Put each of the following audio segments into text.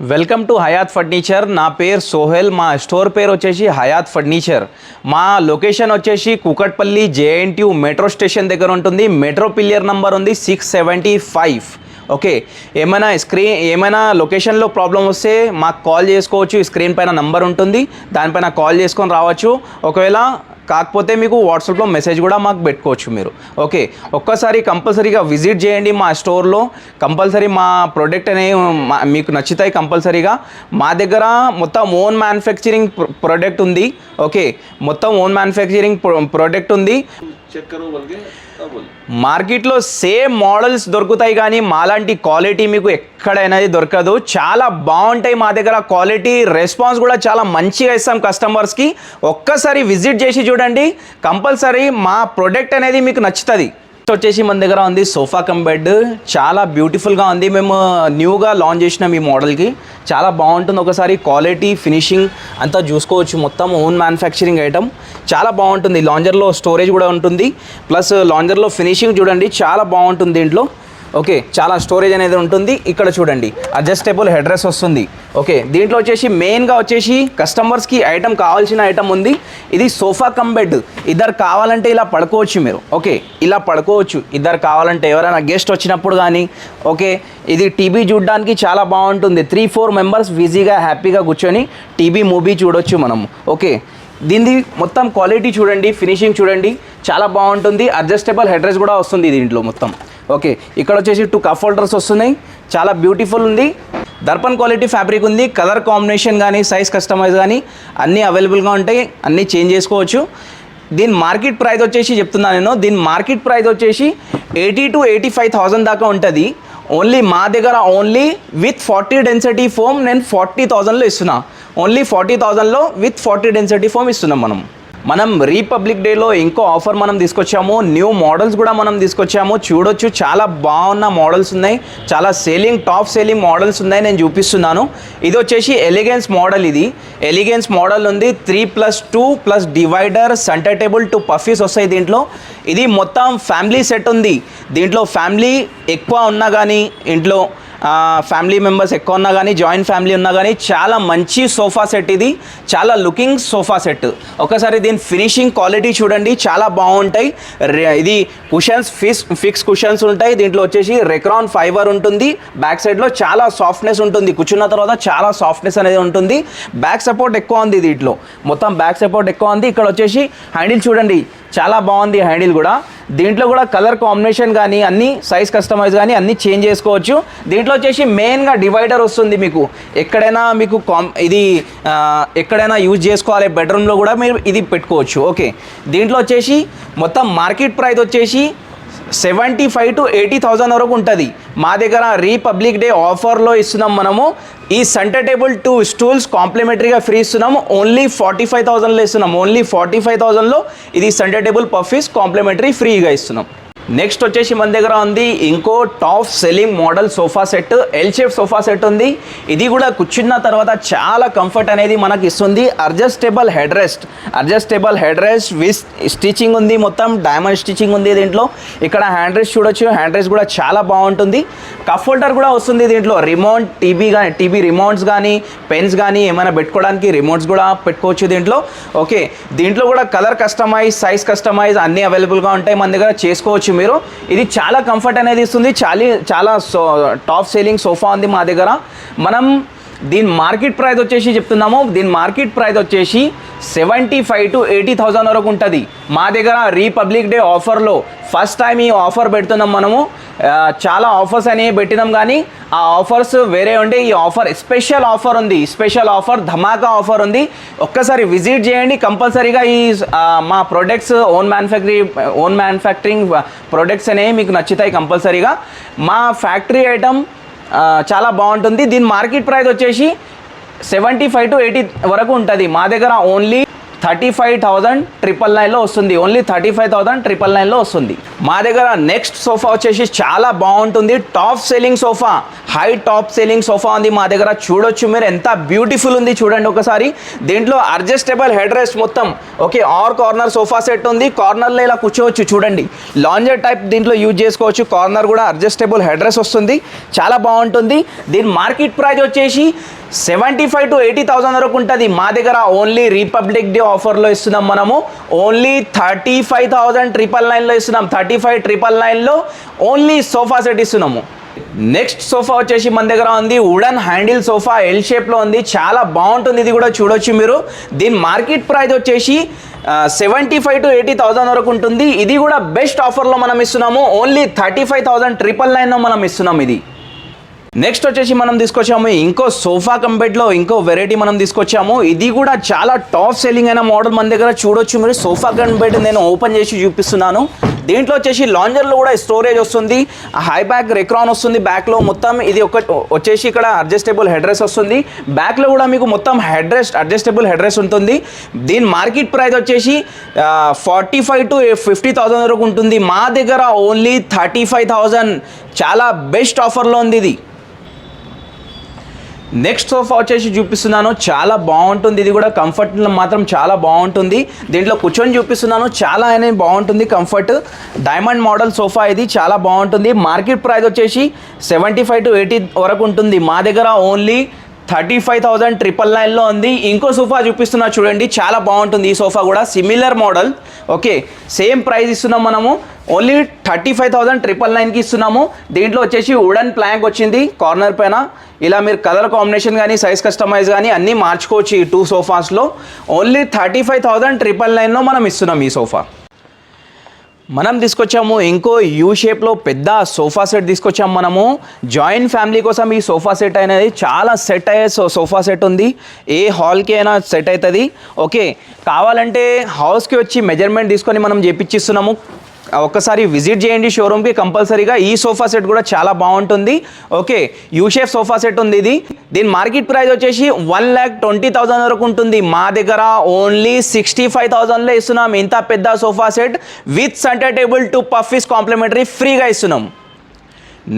Welcome to Hayat furniture. నా పేరు సోహెల్. మా స్టోర్ పేరు వచ్చేసి హయాత్ ఫర్నిచర్. మా లొకేషన్ వచ్చేసి కుకట్పల్లి జేఎన్టీయూ మెట్రో స్టేషన్ దగ్గర ఉంటుంది. మెట్రో పిల్లియర్ నంబర్ ఉంది సిక్స్ సెవెంటీ ఫైవ్. ఓకే ఏమైనా స్క్రీన్ ఏమైనా లొకేషన్లో ప్రాబ్లం వస్తే మాకు కాల్ చేసుకోవచ్చు. స్క్రీన్ పైన నంబర్ ఉంటుంది. దానిపైన కాల్ చేసుకొని రావచ్చు. ఒకవేళ కాకపోతే మీకు వాట్సాప్లో మెసేజ్ కూడా మాకు పెట్టుకోవచ్చు మీరు. ఓకే ఒక్కసారి కంపల్సరీగా విజిట్ చేయండి మా స్టోర్లో. కంపల్సరీ మా ప్రోడక్ట్ అనేవి మా- మీకు నచ్చుతాయి కంపల్సరీగా. మా దగ్గర మొత్తం ఓన్ మ్యానుఫ్యాక్చరింగ్ ప్రోడక్ట్ ఉంది. ఓకే మొత్తం ఓన్ మ్యానుఫ్యాక్చరింగ్ ప్రోడక్ట్ ఉంది. चेक మార్కెట్లో సేమ్ మోడల్స్ దొరుకుతాయి కానీ మాలాంటి క్వాలిటీ మీకు ఎక్కడైనా దొరకదు. చాలా బాగుంటాయి మా దగ్గర క్వాలిటీ రెస్పాన్స్ కూడా చాలా మంచిగా ఇస్తాం కస్టమర్స్కి. ఒక్కసారి విజిట్ చేసి చూడండి. కంపల్సరీ మా ప్రొడక్ట్ అనేది మీకు నచ్చుతుంది. వచ్చేసి మన దగ్గర ఉంది సోఫా కమ్ బెడ్. చాలా బ్యూటిఫుల్గా ఉంది. మేము న్యూగా లాంచ్ చేసినాం ఈ మోడల్కి చాలా బాగుంటుంది. ఒకసారి క్వాలిటీ ఫినిషింగ్ అంతా చూసుకోవచ్చు. మొత్తం ఓన్ మ్యానుఫ్యాక్చరింగ్ ఐటమ్ చాలా బాగుంటుంది. లాంజర్లో స్టోరేజ్ కూడా ఉంటుంది. ప్లస్ లాంజర్లో ఫినిషింగ్ చూడండి. చాలా బాగుంటుంది దీంట్లో. ఓకే చాలా స్టోరేజ్ అనేది ఉంటుంది. ఇక్కడ చూడండి అడ్జస్టబుల్ హెడ్రెస్ వస్తుంది. ఓకే దీంట్లో వచ్చేసి మెయిన్గా వచ్చేసి కస్టమర్స్కి ఐటమ్ కావాల్సిన ఐటమ్ ఉంది. ఇది సోఫా కమ్ బెడ్ ఇద్దరు కావాలంటే ఇలా పడుకోవచ్చు మీరు. ఓకే ఇలా పడుకోవచ్చు. ఇద్దరు కావాలంటే ఎవరైనా గెస్ట్ వచ్చినప్పుడు కానీ ఓకే ఇది టీవీ చూడడానికి చాలా బాగుంటుంది. త్రీ ఫోర్ మెంబర్స్ బిజీగా హ్యాపీగా కూర్చొని టీవీ మూవీ చూడొచ్చు మనము. ఓకే దీనిది మొత్తం క్వాలిటీ చూడండి ఫినిషింగ్ చూడండి చాలా బాగుంటుంది. అడ్జస్టబుల్ హెడ్రెస్ కూడా వస్తుంది దీంట్లో మొత్తం. ఓకే ఇక్కడ వచ్చేసి టూ కఫ్ హోల్డర్స్ వస్తున్నాయి. చాలా బ్యూటిఫుల్ ఉంది. దర్పణ్ క్వాలిటీ ఫ్యాబ్రిక్ ఉంది. కలర్ కాంబినేషన్ కానీ సైజ్ కస్టమైజ్ కానీ అన్నీ అవైలబుల్గా ఉంటాయి. అన్నీ చేంజ్ చేసుకోవచ్చు. దీని మార్కెట్ ప్రైస్ వచ్చేసి చెప్తున్నాను నేను. దీని మార్కెట్ ప్రైస్ వచ్చేసి eighty two eighty five thousand దాకా ఉంటుంది. ఓన్లీ మా దగ్గర only with forty density foam నేను ఫార్టీ థౌజండ్లో ఇస్తున్నా. ఓన్లీ ఫార్టీ థౌజండ్లో విత్ ఫార్టీ డెన్సిటీ ఫోమ్ ఇస్తున్నాం మనం. మనం రీపబ్లిక్ డేలో ఇంకో ఆఫర్ మనం తీసుకొచ్చాము. న్యూ మోడల్స్ కూడా మనం తీసుకొచ్చాము. చూడొచ్చు చాలా బాగున్న మోడల్స్ ఉన్నాయి. చాలా సేలింగ్ టాప్ సేలింగ్ మోడల్స్ ఉన్నాయి నేను చూపిస్తున్నాను. ఇది వచ్చేసి ఎలిగెన్స్ మోడల్ ఇది. ఎలిగెన్స్ మోడల్ ఉంది. Three plus two plus divider centre table two puffies వస్తాయి దీంట్లో. ఇది మొత్తం ఫ్యామిలీ సెట్ ఉంది. దీంట్లో ఫ్యామిలీ ఎక్కువ ఉన్నా కానీ ఇంట్లో ఫ్యామిలీ మెంబర్స్ ఎక్కువ ఉన్నా కానీ జాయింట్ ఫ్యామిలీ ఉన్నా కానీ చాలా మంచి సోఫా సెట్ ఇది. చాలా లుకింగ్ సోఫా సెట్. ఒకసారి దీని ఫినిషింగ్ క్వాలిటీ చూడండి. చాలా బాగుంటాయి. ఇది కుషన్స్ ఫిక్స్ ఫిక్స్ కుషన్స్ ఉంటాయి. దీంట్లో వచ్చేసి రెక్రాన్ ఫైబర్ ఉంటుంది. బ్యాక్ సైడ్లో చాలా సాఫ్ట్నెస్ ఉంటుంది. కూర్చున్న తర్వాత చాలా సాఫ్ట్నెస్ అనేది ఉంటుంది. బ్యాక్ సపోర్ట్ ఎక్కువ ఉంది దీంట్లో. మొత్తం బ్యాక్ సపోర్ట్ ఎక్కువ ఉంది. ఇక్కడ వచ్చేసి హ్యాండిల్ చూడండి. చాలా బాగుంది హ్యాండిల్ కూడా. దీంట్లో కూడా కలర్ కాంబినేషన్ కానీ అన్ని సైజ్ కస్టమైజ్ కానీ అన్ని చేంజ్ చేసుకోవచ్చు. దీంట్లో వచ్చేసి మెయిన్గా డివైడర్ వస్తుంది మీకు. ఎక్కడైనా మీకు కాం ఇది ఎక్కడైనా యూజ్ చేసుకోవాలి బెడ్రూమ్లో కూడా మీరు ఇది పెట్టుకోవచ్చు. ఓకే. దీంట్లో వచ్చేసి మొత్తం మార్కెట్ ప్రైస్ వచ్చేసి seventy five to eighty thousand వరకు ఉంటుంది. మా దగ్గర రీపబ్లిక్ డే ఆఫర్లో ఇస్తున్నాం మనము. ఈ సెంటర్ టేబుల్ టూ స్టూల్స్ కాంప్లిమెంటరీగా ఫ్రీ ఇస్తున్నాము. ఓన్లీ ఫార్టీ ఫైవ్ థౌజండ్లో ఇస్తున్నాం ఓన్లీ ఫార్టీ ఫైవ్ థౌజండ్లో ఇది సెంటర్ టేబుల్ పఫీస్ కాంప్లిమెంటరీ ఫ్రీగా ఇస్తున్నాం నెక్స్ట్ వచ్చేసి మన దగ్గర ఉంది ఇంకో top selling model sofa set L shape sofa set ఉంది. ఇది కూడా కూర్చున్న తర్వాత చాలా కంఫర్ట్ అనేది మనకి ఇస్తుంది. Adjustable head rest adjustable head rest with stitching ఉంది మొత్తం డైమండ్ స్టిచింగ్ ఉంది దీంట్లో. ఇక్కడ హ్యాండ్ రెస్ట్ చూడొచ్చు. హ్యాండ్ రెస్ట్ కూడా చాలా బాగుంటుంది. కఫ్ హోల్డర్ కూడా వస్తుంది దీంట్లో. రిమోట్ టీవీ కానీ టీవీ రిమోట్స్ కానీ పెన్స్ కానీ ఏమైనా పెట్టుకోవడానికి రిమోట్స్ కూడా పెట్టుకోవచ్చు దీంట్లో. ఓకే దీంట్లో కూడా కలర్ కస్టమైజ్ సైజ్ కస్టమైజ్ అన్నీ అవైలబుల్గా ఉంటాయి మన దగ్గర. చేసుకోవచ్చు మీరు. ఇది చాలా కంఫర్ట్ అనేది ఇస్తుంది. చాలా చాలా సో టాప్ సేలింగ్ సోఫా ఉంది మా దగ్గర. మనం దీని మార్కెట్ ప్రైస్ వచ్చేసి చెప్తున్నాము. దీని మార్కెట్ ప్రైస్ వచ్చేసి seventy five to eighty thousand వరకు ఉంటుంది. మా దగ్గర రీపబ్లిక్ డే ఆఫర్లో ఫస్ట్ టైం ఈ ఆఫర్ పెడుతున్నాం మనము. చాలా ఆఫర్స్ అనేవి పెట్టినాం కానీ ఆ ఆఫర్స్ వేరే ఉండే. ఈ ఆఫర్ స్పెషల్ ఆఫర్ ఉంది. స్పెషల్ ఆఫర్ ధమాకా ఆఫర్ ఉంది. ఒక్కసారి విజిట్ చేయండి. కంపల్సరీగా ఈ మా products own manufacturing own manufacturing products అనేవి మీకు నచ్చుతాయి కంపల్సరీగా. మా ఫ్యాక్టరీ ఐటమ్ చాలా బాగుంటుంది. దీని మార్కెట్ ప్రైస్ వచ్చేసి సెవెంటీ ఫైవ్ టు ఎయిటీ వరకు ఉంటుంది. మా దగ్గర only thirty five thousand triple నైన్లో వస్తుంది. Only thirty five thousand triple నైన్లో వస్తుంది. మా దగ్గర నెక్స్ట్ సోఫా వచ్చేసి చాలా బాగుంటుంది. Top selling sofa high top selling sofa ఉంది మా దగ్గర. చూడొచ్చు మీరు ఎంత బ్యూటిఫుల్ ఉంది చూడండి ఒకసారి. దీంట్లో అడ్జస్టబుల్ హెడ్ రెస్ట్ మొత్తం. Okay or corner sofa set ఉంది. కార్నర్లో ఇలా కూర్చోవచ్చు చూడండి. లాంజర్ టైప్ దీంట్లో యూజ్ చేసుకోవచ్చు. కార్నర్ కూడా అడ్జస్టబుల్ హెడ్ రెస్ట్ వస్తుంది. చాలా బాగుంటుంది. దీని మార్కెట్ ప్రైస్ వచ్చేసి seventy five to eighty thousand వరకు ఉంటుంది. మా దగ్గర ఓన్లీ రిపబ్లిక్ డే ఆఫర్లో ఇస్తున్నాం మనము. Only thirty five thousand triple నైన్లో ఇస్తున్నాం. థర్టీ ఫైవ్ ట్రిపుల్ నైన్లో ఓన్లీ సోఫా సెట్ ఇస్తున్నాము. నెక్స్ట్ సోఫా వచ్చేసి మన దగ్గర ఉంది. వుడన్ హ్యాండిల్ సోఫా ఎల్ షేప్లో ఉంది. చాలా బాగుంటుంది. ఇది కూడా చూడొచ్చు మీరు. దీని మార్కెట్ ప్రైస్ వచ్చేసి seventy five to eighty thousand వరకు ఉంటుంది. ఇది కూడా బెస్ట్ ఆఫర్లో మనం ఇస్తున్నాము. Only thirty five thousand triple నైన్లో మనం ఇస్తున్నాం ఇది. నెక్స్ట్ వచ్చేసి మనం తీసుకొచ్చాము ఇంకో సోఫా కంపెట్లో ఇంకో వెరైటీ మనం తీసుకొచ్చాము. ఇది కూడా చాలా టాప్ సెల్లింగ్ అయిన మోడల్ మన దగ్గర చూడొచ్చు మీరు. సోఫా కంపెట్ నేను ఓపెన్ చేసి చూపిస్తున్నాను. దీంట్లో వచ్చేసి లాంజర్లో కూడా స్టోరేజ్ వస్తుంది. హై బ్యాక్ రెక్రాన్ వస్తుంది బ్యాక్లో మొత్తం. ఇది ఒక వచ్చేసి ఇక్కడ అడ్జస్టబుల్ హెడ్ రెస్ట్ వస్తుంది బ్యాక్లో కూడా మీకు మొత్తం head rest adjustable head rest ఉంటుంది. దీని మార్కెట్ ప్రైస్ వచ్చేసి forty five to fifty thousand వరకు ఉంటుంది. మా దగ్గర ఓన్లీ థర్టీ ఫైవ్ థౌజండ్ చాలా బెస్ట్ ఆఫర్లో ఉంది ఇది. నెక్స్ట్ సోఫా వచ్చేసి చూపిస్తున్నాను. చాలా బాగుంటుంది. ఇది కూడా కంఫర్ట్ మాత్రం చాలా బాగుంటుంది. దీంట్లో కూర్చొని చూపిస్తున్నాను. చాలా అనేది బాగుంటుంది. కంఫర్ట్ డైమండ్ మోడల్ సోఫా ఇది. చాలా బాగుంటుంది. మార్కెట్ ప్రైస్ వచ్చేసి సెవెంటీ ఫైవ్ టు ఎయిటీ వరకు ఉంటుంది. మా దగ్గర only thirty five thousand triple నైన్లో ఉంది. ఇంకో సోఫా చూపిస్తున్నా చూడండి. చాలా బాగుంటుంది ఈ సోఫా కూడా. Similar model okay same price ఇస్తున్నాం మనము. Only thirty five thousand triple నైన్కి ఇస్తున్నాము. దీంట్లో వచ్చేసి వుడన్ ప్లాంక్ వచ్చింది కార్నర్ పైన. ఇలా మీరు కలర్ కాంబినేషన్ కానీ సైజ్ కస్టమైజ్ కానీ అన్నీ మార్చుకోవచ్చు ఈ two సోఫాస్లో only thirty five thousand triple నైన్లో మనం ఇస్తున్నాం ఈ సోఫా మనం తీసుకొచ్చాము ఇంకో యూ షేప్లో పెద్ద సోఫా సెట్ తీసుకొచ్చాము మనము. జాయింట్ ఫ్యామిలీ కోసం ఈ సోఫా సెట్ అనేది చాలా సెట్ అయ్యే సో సోఫా సెట్ ఉంది. ఏ హాల్కి అయినా సెట్ అవుతుంది. ఓకే కావాలంటే హౌస్కి వచ్చి మెజర్మెంట్ తీసుకొని మనం చేపించిస్తున్నాము ఒక్కసారి విజిట్ చేయండి షోరూమ్కి కంపల్సరీగా ఈ సోఫా సెట్ కూడా చాలా బాగుంటుంది. ఓకే యూషేఫ్ సోఫా సెట్ ఉంది ఇది. దీని మార్కెట్ ప్రైస్ వచ్చేసి వన్ ల్యాక్ ట్వంటీ థౌసండ్ వరకు ఉంటుంది. మా దగ్గర ఓన్లీ సిక్స్టీ ఫైవ్ థౌసండ్లో ఇస్తున్నాం. ఇంత పెద్ద sofa set with centre table two puffies complimentary ఫ్రీగా ఇస్తున్నాం.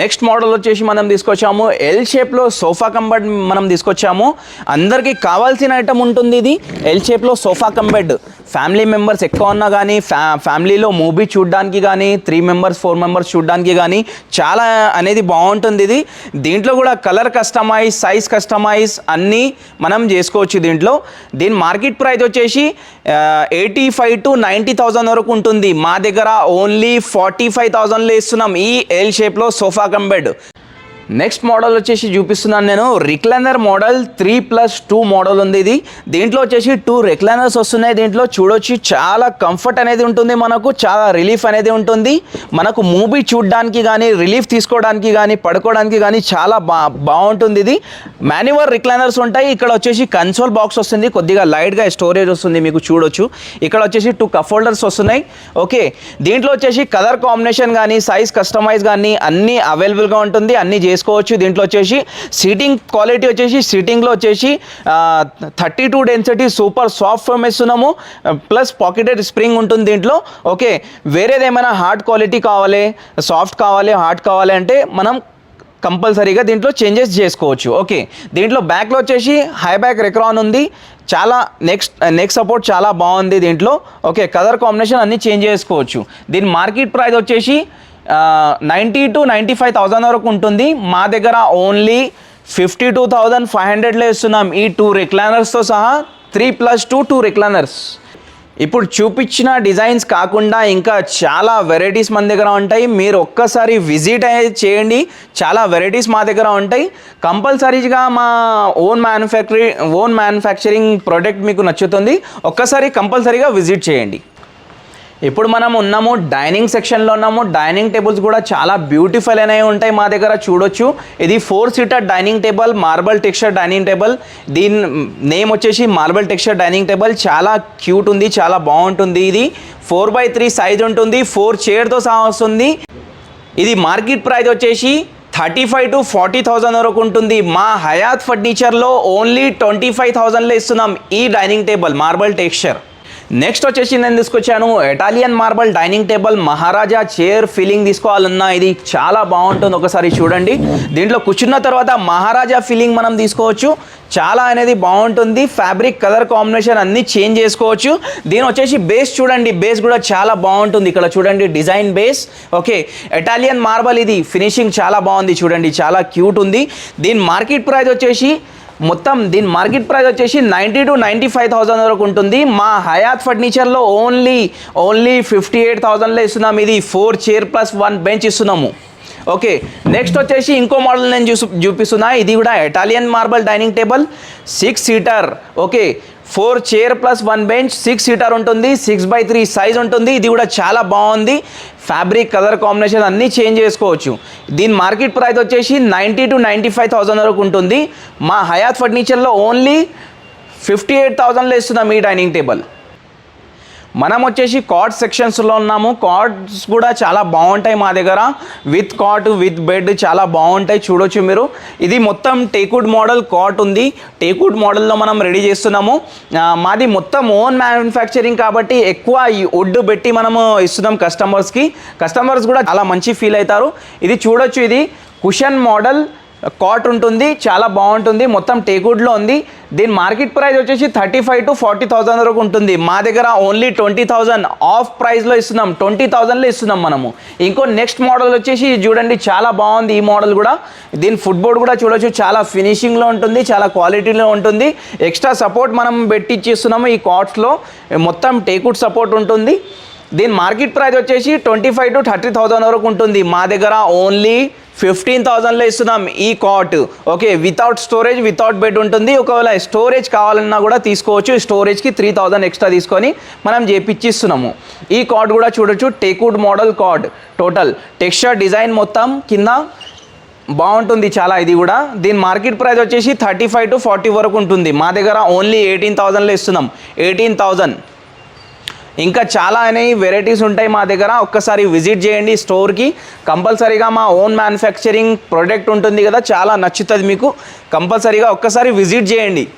నెక్స్ట్ మోడల్ వచ్చేసి మనం తీసుకొచ్చాము. ఎల్ షేప్లో సోఫా కంబెడ్ మనం తీసుకొచ్చాము. అందరికీ కావాల్సిన ఐటమ్ ఉంటుంది ఇది. ఎల్ షేప్లో సోఫా కంబెడ్. ఫ్యామిలీ మెంబర్స్ ఎక్కువ ఉన్నా కానీ ఫ్యా ఫ్యామిలీలో మూవీ చూడడానికి కానీ త్రీ మెంబర్స్ ఫోర్ మెంబర్స్ చూడడానికి కానీ చాలా అనేది బాగుంటుంది ఇది. దీంట్లో కూడా కలర్ కస్టమైజ్ సైజ్ కస్టమైజ్ అన్నీ మనం చేసుకోవచ్చు దీంట్లో. దీని మార్కెట్ ప్రైస్ వచ్చేసి eighty five to ninety thousand వరకు ఉంటుంది. మా దగ్గర ఓన్లీ ఫార్టీ ఫైవ్ థౌజండ్లో ఇస్తున్నాం ఈ ఎల్ షేప్లో సోఫా కంబెడ్ నెక్స్ట్ మోడల్ వచ్చేసి చూపిస్తున్నాను నేను. Recliner model three plus two model ఉంది ఇది. దీంట్లో వచ్చేసి టూ రిక్లైనర్స్ వస్తున్నాయి. దీంట్లో చూడొచ్చు చాలా కంఫర్ట్ అనేది ఉంటుంది మనకు చాలా రిలీఫ్ అనేది ఉంటుంది. మనకు మూవీ చూడడానికి కానీ రిలీఫ్ తీసుకోవడానికి కానీ పడుకోవడానికి కానీ చాలా బా బాగుంటుంది ఇది. మాన్యువర్ రిక్లైనర్స్ ఉంటాయి. ఇక్కడ వచ్చేసి కన్సోల్ బాక్స్ వస్తుంది. కొద్దిగా లైట్గా స్టోరేజ్ వస్తుంది మీకు చూడొచ్చు. ఇక్కడ వచ్చేసి టూ కఫ్ హోల్డర్స్ వస్తున్నాయి. ఓకే దీంట్లో వచ్చేసి కలర్ కాంబినేషన్ కానీ సైజ్ కస్టమైజ్ కానీ అన్నీ అవైలబుల్గా ఉంటుంది. అన్నీ చేసుకోవచ్చు దీంట్లో వచ్చేసి సీటింగ్ క్వాలిటీ వచ్చేసి సీటింగ్లో వచ్చేసి thirty two density super soft foam ఇస్తున్నాము ప్లస్ పాకెటెడ్ స్ప్రింగ్ ఉంటుంది దీంట్లో. ఓకే వేరేది ఏమైనా హార్డ్ క్వాలిటీ కావాలి సాఫ్ట్ కావాలి హార్డ్ కావాలి అంటే మనం కంపల్సరీగా దీంట్లో చేంజెస్ చేసుకోవచ్చు. ఓకే దీంట్లో బ్యాక్లో వచ్చేసి హై బ్యాక్ రెక్రాన్ ఉంది. చాలా నెక్స్ట్ నెక్స్ట్ సపోర్ట్ చాలా బాగుంది దీంట్లో. ఓకే కలర్ కాంబినేషన్ అన్నీ చేంజ్ చేసుకోవచ్చు. దీని మార్కెట్ ప్రైస్ వచ్చేసి ninety to ninety five thousand వరకు ఉంటుంది. మా దగ్గర only fifty two thousand five హండ్రెడ్లో ఇస్తున్నాం ఈ టూ రిక్లైనర్స్తో సహా. Three plus two two recliners ఇప్పుడు చూపించిన డిజైన్స్ కాకుండా ఇంకా చాలా వెరైటీస్ మన దగ్గర ఉంటాయి. మీరు ఒక్కసారి విజిట్ అనేది చేయండి. చాలా వెరైటీస్ మా దగ్గర ఉంటాయి. కంపల్సరీగా మా own manufacturing own manufacturing product మీకు నచ్చుతుంది. ఒక్కసారి కంపల్సరీగా విజిట్ చేయండి. ఇప్పుడు మనం ఉన్నాము డైనింగ్ సెక్షన్లో ఉన్నాము డైనింగ్ టేబుల్స్ కూడా చాలా బ్యూటిఫుల్ అనేవి ఉంటాయి మా దగ్గర చూడొచ్చు. ఇది four seater dining table marble texture dining table దీని నేమ్ వచ్చేసి మార్బల్ టెక్స్చర్ డైనింగ్ టేబుల్ చాలా క్యూట్ ఉంది చాలా బాగుంటుంది ఇది. ఫోర్ బై త్రీ సైజ్ ఉంటుంది ఫోర్ చైర్తో సహా వస్తుంది. ఇది మార్కెట్ ప్రైస్ వచ్చేసి thirty five to forty thousand వరకు ఉంటుంది. మా హయాత్ ఫర్నిచర్లో ఓన్లీ ట్వంటీ ఫైవ్ థౌజండ్లో ఇస్తున్నాం ఈ dining table marble texture next వచ్చేసి నేను తీసుకొచ్చాను Italian marble dining table Maharaja chair feeling తీసుకోవాలన్నా ఇది చాలా బాగుంటుంది. ఒకసారి చూడండి. దీంట్లో కూర్చున్న తర్వాత మహారాజా ఫీలింగ్ మనం తీసుకోవచ్చు. చాలా అనేది బాగుంటుంది. ఫ్యాబ్రిక్ కలర్ కాంబినేషన్ అన్నీ చేంజ్ చేసుకోవచ్చు. దీని వచ్చేసి బేస్ చూడండి. బేస్ కూడా చాలా బాగుంటుంది. ఇక్కడ చూడండి design base okay Italian marble ఇది ఫినిషింగ్ చాలా బాగుంది. చూడండి. చాలా క్యూట్ ఉంది. దీని మార్కెట్ ప్రైస్ వచ్చేసి మొత్తం దీని మార్కెట్ ప్రైస్ వచ్చేసి ninety to ninety five thousand వరకు ఉంటుంది. మా హయాత్ ఫర్నిచర్లో ఓన్లీ ఓన్లీ ఫిఫ్టీ ఎయిట్ థౌసండ్లో ఇస్తున్నాం. ఇది four chair plus one bench ఇస్తున్నాము. ఓకే నెక్స్ట్ వచ్చేసి ఇంకో మోడల్ నేను చూసు చూపిస్తున్నా. ఇది కూడా Italian marble dining table six seater. Okay four chair plus one bench six seater ఉంటుంది సిక్స్ బై త్రీ సైజ్ ఉంటుంది. ఇది కూడా చాలా బాగుంది. ఫ్యాబ్రిక్ కలర్ కాంబినేషన్ అన్నీ చేంజ్ చేసుకోవచ్చు. దీని మార్కెట్ ప్రైస్ వచ్చేసి ninety to ninety five thousand వరకు ఉంటుంది. మా హయాత్ ఫర్నిచర్లో ఓన్లీ ఫిఫ్టీ ఎయిట్ థౌసండ్లో ఇస్తున్నాం ఈ డైనింగ్ టేబుల్. మనం వచ్చేసి కార్డ్ సెక్షన్స్లో ఉన్నాము. కార్డ్స్ కూడా చాలా బాగుంటాయి మా దగ్గర. విత్ కాట్ విత్ బెడ్ చాలా బాగుంటాయి. చూడొచ్చు మీరు. ఇది మొత్తం టేకుడ్ మోడల్ కాట్ ఉంది. టేకుడ్ మోడల్లో మనం రెడీ చేస్తున్నాము. మాది మొత్తం ఓన్ మ్యానుఫ్యాక్చరింగ్ కాబట్టి ఎక్కువ ఈ ఒడ్డు పెట్టి మనము ఇస్తున్నాం కస్టమర్స్కి కస్టమర్స్ కూడా చాలా మంచి ఫీల్ అవుతారు. ఇది చూడొచ్చు ఇది. కుషన్ మోడల్ కాట్ ఉంటుంది చాలా బాగుంటుంది మొత్తం టేకుడ్లో ఉంది. దీని మార్కెట్ ప్రైస్ వచ్చేసి thirty five to forty thousand వరకు ఉంటుంది. మా దగ్గర ఓన్లీ ట్వంటీ థౌసండ్ ఆఫ్ ప్రైస్లో ఇస్తున్నాం ట్వంటీ థౌసండ్లో ఇస్తున్నాం మనము. ఇంకో నెక్స్ట్ మోడల్ వచ్చేసి చూడండి చాలా బాగుంది ఈ మోడల్ కూడా. దీని ఫుట్బోర్డ్ కూడా చూడొచ్చు చాలా ఫినిషింగ్లో ఉంటుంది చాలా క్వాలిటీలో ఉంటుంది. ఎక్స్ట్రా సపోర్ట్ మనం పెట్టిచ్చిస్తున్నాము ఈ కాట్స్లో మొత్తం టేకుడ్ సపోర్ట్ ఉంటుంది. దీని మార్కెట్ ప్రైస్ వచ్చేసి twenty five to thirty thousand వరకు ఉంటుంది. మా దగ్గర ఓన్లీ ఫిఫ్టీన్ థౌజండ్లో ఇస్తున్నాం ఈ cot. Okay without storage without bed ఉంటుంది. ఒకవేళ స్టోరేజ్ కావాలన్నా కూడా తీసుకోవచ్చు. స్టోరేజ్కి త్రీ థౌజండ్ ఎక్స్ట్రా తీసుకొని మనం చేపిచ్చిస్తున్నాము. ఈ కాట్ కూడా చూడొచ్చు. Teakwood model card total texture design మొత్తం కింద బాగుంటుంది చాలా ఇది కూడా. దీని మార్కెట్ ప్రైస్ వచ్చేసి థర్టీ ఫైవ్ టు ఫార్టీ వరకు ఉంటుంది. మా దగ్గర ఓన్లీ ఎయిటీన్ థౌజండ్లో ఇస్తున్నాం. ఎయిటీన్ థౌజండ్ ఇంకా చాలా అనేవి వెరైటీస్ ఉంటాయి మా దగ్గర. ఒక్కసారి విజిట్ చేయండి స్టోర్కి కంపల్సరీగా మా ఓన్ మ్యానుఫ్యాక్చరింగ్ ప్రోడక్ట్ ఉంటుంది కదా చాలా నచ్చుతుంది మీకు. కంపల్సరీగా ఒక్కసారి విజిట్ చేయండి.